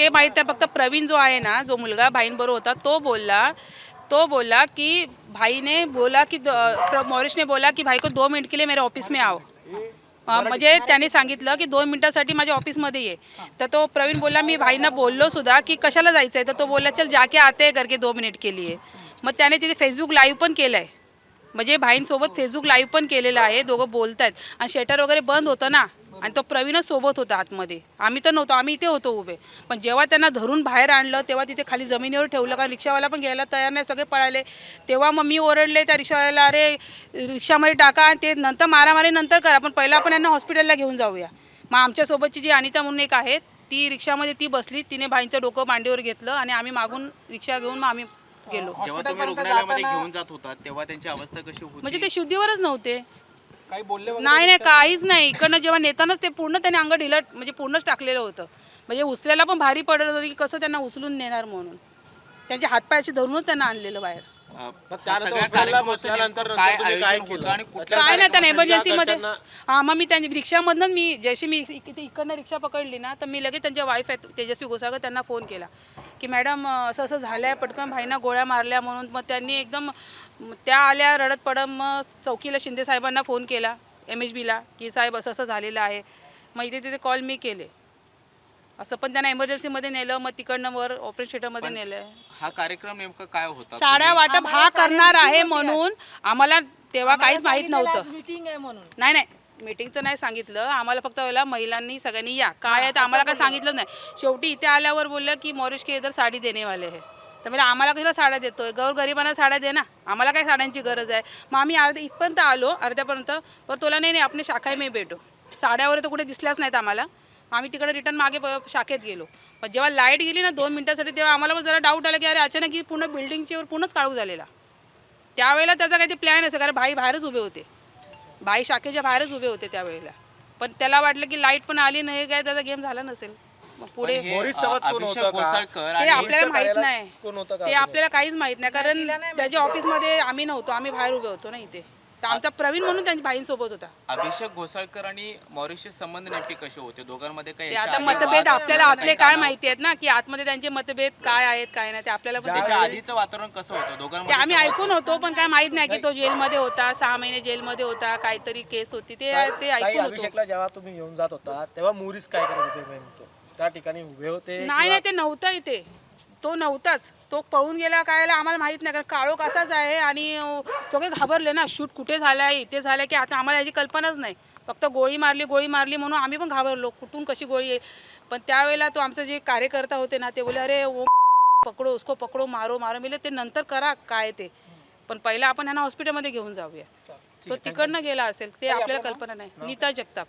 ते माहीत आहे फक्त प्रवीण जो आहे ना जो मुलगा भाईंबरोबर होता तो बोलला तो बोला कि भाई ने बोला कि द- मॉरिश ने बोला कि भाई को दो मिनट के लिए मेरे ऑफिस में आओ. म्हणजे त्याने सांगितलं की दोन मिनिटासाठी माझ्या ऑफिसमध्ये ये. तर तो प्रवीण बोलला मी भाईंना बोललो सुद्धा की कशाला जायचं आहे तर तो बोलला चल जाके आते करके दो मिनिट के लिए. मग त्याने तिथे फेसबुक लाईव्ह पण केलं आहे म्हणजे भाईंसोबत फेसबुक लाईव्ह पण केलेलं आहे दोघं बोलत आहेत आणि शटर वगैरे बंद होतं ना आणि तो प्रवीणच सोबत होता आतमध्ये. आम्ही तर नव्हतो आम्ही इथे होतो उभे. पण जेव्हा त्यांना धरून बाहेर आणलं तेव्हा तिथे खाली जमिनीवर ठेवलं कारण रिक्षावाला पण घ्यायला तयार नाही सगळे पळाले. तेव्हा मग मी ओरडले त्या रिक्षावाल्याला अरे रिक्षामध्ये टाका आणि ते नंतर मारामारी नंतर करा पण पहिला आपण यांना हॉस्पिटलला घेऊन जाऊया. मग आमच्यासोबतची जी अनिता म्हणून एक आहे ती रिक्षामध्ये ती बसली तिने भाईंचं डोकं मांडीवर घेतलं आणि आम्ही मागून रिक्षा घेऊन मग आम्ही गेलो. जेव्हा तुम्ही रुग्णालयामध्ये घेऊन जात होता तेव्हा त्यांची अवस्था कशी होती? म्हणजे ते शुद्धीवरच नव्हते. काही बोलले वगैरे नाही नाही काहीच नाही. इकडनं जेव्हा नेतानाच ते पूर्ण त्याने अंग ढिलट म्हणजे पूर्णच टाकलेलं होतं. म्हणजे उचल्याला पण भारी पडत होतं की कसं त्यांना उचलून नेणार म्हणून. त्यांचे हातपायाचे धरूनच त्यांना आणलेलं बाहेर. काय नंतर तुम्ही काय आयोजन केलं? होतं आणि कुठल्या काय नाही त्यांना घरच्यांना- हां मग मी त्यांची रिक्षामधनं मी जशी मी इथे इकडनं रिक्षा पकडली ना तर मी लगेच त्यांच्या वाईफ आहेत तेजस्वी गोसाळकर त्यांना फोन केला. की मॅडम असं असं झालं आहे पटकन भाईना गोळ्या मारल्या म्हणून. मग त्यांनी एकदम त्या आल्या रडत पडत मग चौकीला शिंदे साहेबांना फोन केला एम एच बीला की साहेब असं असं झालेलं आहे. मग इथे तिथे कॉल मी केले. असं पण त्यांना इमर्जन्सीमध्ये नेलं मग तिकडनं वर ऑपरेशन थिएटरमध्ये नेलं. हा कार्यक्रम नेमका काय होता? साड्या वाटप हा करणार आहे म्हणून आम्हाला तेव्हा काहीच माहीत नव्हतं. मीटिंग आहे म्हणून. नाही नाही. मीटिंगचं नाही सांगितलं. आम्हाला फक्त वेळेला महिलांनी सगळ्यांनी या. काय आहे तर आम्हाला काय सांगितलं नाही. शेवटी इथे आल्यावर बोललं की मोरिश के इधर साडी देणे वाले आहे तर म्हणजे आम्हाला कशाला साड्या देतोय? गौर गरिबांना साड्या दे ना. आम्हाला काय साड्यांची गरज आहे? मग आम्ही अर्ध्या इथपर्यंत आलो अर्ध्यापर्यंत. पण तुला नाही नाही आपले शाखाही मी भेटो. साड्या वगैरे तर कुठे दिसल्याच नाहीत आम्हाला. आम्ही तिकडे रिटर्न मागे शाखेत गेलो. पण जेव्हा लाइट गेली ना दोन मिनिटासाठी तेव्हा आम्हाला पण जरा डाऊट आला की अरे अचानक ही पूर्ण बिल्डिंगची वर पूर्णच काळू झालेला. त्यावेळेला त्याचा काही प्लॅन असेल कारण भाई बाहेरच उभे होते. भाई शाखेच्या बाहेरच उभे होते त्यावेळेला. पण त्याला वाटलं की लाइट पण आली नाही काय त्याचा गेम झाला नसेल. मग पुढे हे, ते आपल्याला माहीत नाही. कोण होतं का ते आपल्याला काहीच माहीत नाही कारण त्याच्या ऑफिसमध्ये आम्ही नव्हतो आम्ही बाहेर उभे होतो ना इथे. तर आमचा प्रवीण म्हणून त्यांच्या भाईंसोबत होता. अभिषेक घोसाळकर आणि मॉरिसचे संबंध नेमके कसे होते? दोघांमध्ये काही ते याच्या आता आधी मतभेद वाद आपल्याला आतले काही काय? माहिती आहेत ना की आतमध्ये त्यांचे मतभेद काय आहेत काय नाही ते आपल्याला पण त्याच्या आधीचं वातावरण कसं होतं? ते दोघांमध्ये आम्ही ऐकून होतो पण काय माहीत नाही की तो जेलमध्ये होता सहा महिने जेलमध्ये होता काहीतरी केस होती ते ते ताई, ऐकून होतो. अभिषेकला जेव्हा तुम्ही घेऊन जात होता तेव्हा मुरीस काय करत होते नेमकं? त्या ठिकाणी उभे होते नाही नाही ते नव्हतं इथे. तो नव्हताच. तो पळून गेला काय आम्हाला माहीत नाही कारण काळोख असाच आहे आणि सगळे घाबरले ना. शूट कुठे झालाय इथे झालाय की आता आम्हाला याची कल्पनाच नाही. फक्त गोळी मारली गोळी मारली म्हणून आम्ही पण घाबरलो. कुठून कशी गोळी आहे? पण त्यावेळेला तो आमचे जे कार्यकर्ता होते ना ते बोले अरे वो पकडो उसको पकडो मारो मारो. मिले ते नंतर करा काय ते? पण पहिला आपण ह्यांना हॉस्पिटलमध्ये घेऊन जाऊया. तो तिकडनं गेला असेल ते आपल्याला कल्पना नाही. नीता जगताप.